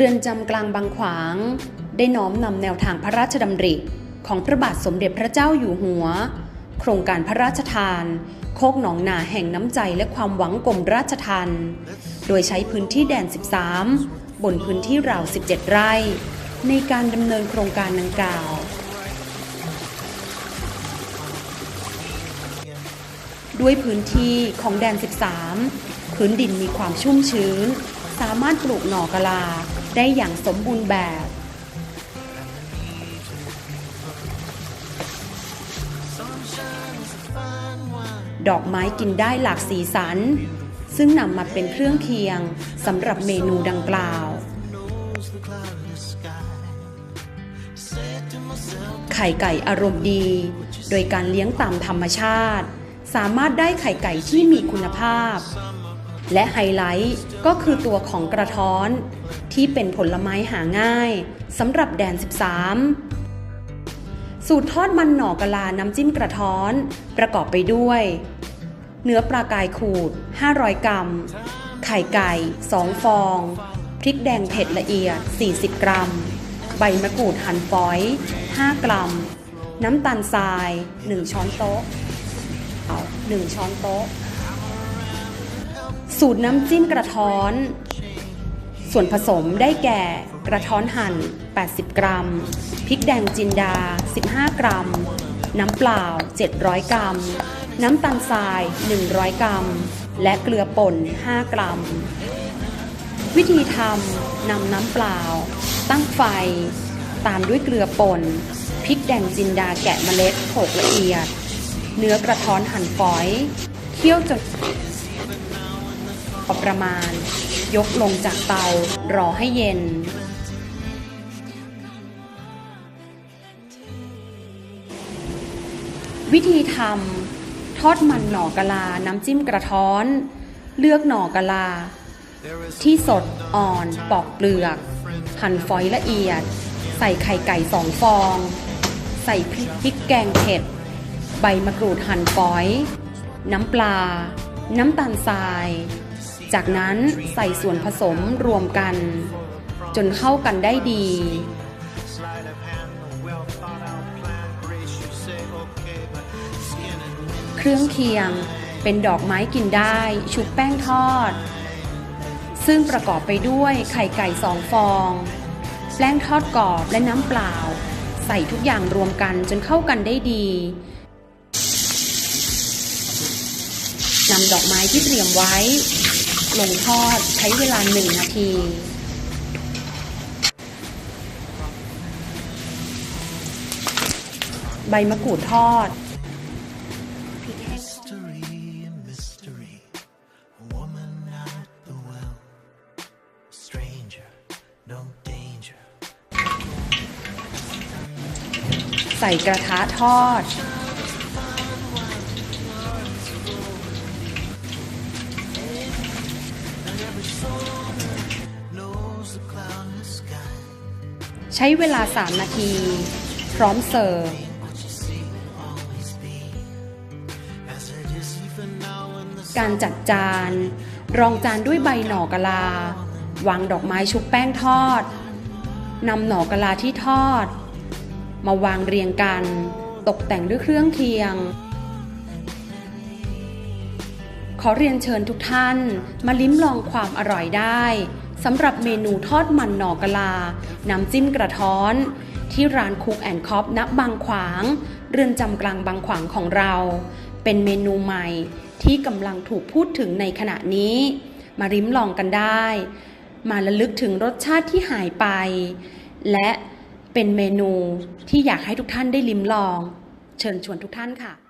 เรือนจำกลางบางขวาง ได้น้อมนำแนวทางพระราชดำริของพระบาทสมเด็จพระเจ้าอยู่หัว โครงการพระราชทาน โคกหนองนาแห่งน้ำใจและความหวังกรมราชทันโดยใช้พื้นที่แดน 13 บนพื้นที่ราว 17 ไร่ ในการดำเนินโครงการดังกล่าว ด้วยพื้นที่ของแดน 13 พื้นดินมีความชุ่มชื้น สามารถปลูกหน่อกะลา ได้อย่างสมบูรณ์แบบ ดอกไม้กินได้หลากสีสัน ซึ่งนำมาเป็นเครื่องเคียงสำหรับเมนูดังกล่าว ไข่ไก่อารมณ์ดี โดยการเลี้ยงตามธรรมชาติ สามารถได้ไข่ไก่ที่มีคุณภาพ และไฮไลท์ก็คือตัวของกระท้อน ที่เป็นผลไม้หาง่ายสำหรับแดน 13 สูตรทอดมันหน่อกะลาน้ำจิ้มกระท้อน ประกอบไปด้วย เนื้อปลากายขูด 500 กรัม ไข่ไก่ 2 ฟอง พริกแดงเผ็ดละเอียด 40 กรัม ใบมะกรูดหั่นฝอย 5 กรัม น้ำตาลทราย 1 ช้อนโต๊ะ เอา 1 ช้อนโต๊ะ สูตรน้ำจิ้มกระท้อน ส่วนผสมได้แก่กระท้อนหั่น 80 กรัม พริกแดงจินดา 15 กรัม น้ำเปล่า 700 กรัม น้ำตาลทราย 100 กรัม และเกลือป่น 5 กรัม วิธีทำนำน้ำเปล่า ตั้งไฟ ตามด้วยเกลือป่น พริกแดงจินดาแกะเมล็ดโขลกละเอียด เนื้อกระท้อนหั่นฝอย เคี่ยวจน พอประมาณ ยกลงจากเตารอให้เย็น วิธีทำทอดมันหน่อกะลา น้ำจิ้มกระท้อน เลือกหน่อกะลา ที่สดอ่อนปอกเปลือก หั่นฝอยละเอียด ใส่ไข่ไก่สองฟอง ใส่พริกแกงเผ็ด ใบมะกรูดหั่นฝอย น้ำปลาน้ำตาลทราย จากนั้นใส่ส่วนผสมรวมกัน จนเข้ากันได้ดี เครื่องเคียงเป็นดอกไม้กินได้ ชุบแป้งทอด ซึ่งประกอบไปด้วยไข่ไก่สองฟอง แป้งทอดกรอบและน้ำเปล่า ใส่ทุกอย่างรวมกันจนเข้ากันได้ดีนำดอกไม้ที่เตรียมไว้ ลงทอดใช้เวลาหนึ่งนาที ใบมะกรูดทอด ใส่กระทะทอด ใช้เวลา 3 นาที พร้อมเสิร์ฟการจัดจาน รองจานด้วยใบหน่อกะลา วางดอกไม้ชุบแป้งทอดนำหน่อกะลาที่ทอด มาวางเรียงกัน ตกแต่งด้วยเครื่องเคียง ขอเรียนเชิญทุกท่านมาลิ้มลองความอร่อยได้สำหรับเมนูทอดมันหน่อกลา น้ำจิ้มกระท้อน ที่ร้านคุกแอนคอปณบางขวาง เรือนจำกลางบางขวางของเรา เป็นเมนูใหม่ที่กำลังถูกพูดถึงในขณะนี้ มาริมลองกันได้ มาระลึกถึงรสชาติที่หายไป และเป็นเมนูที่อยากให้ทุกท่านได้ลิ้มลอง เชิญชวนทุกท่านค่ะ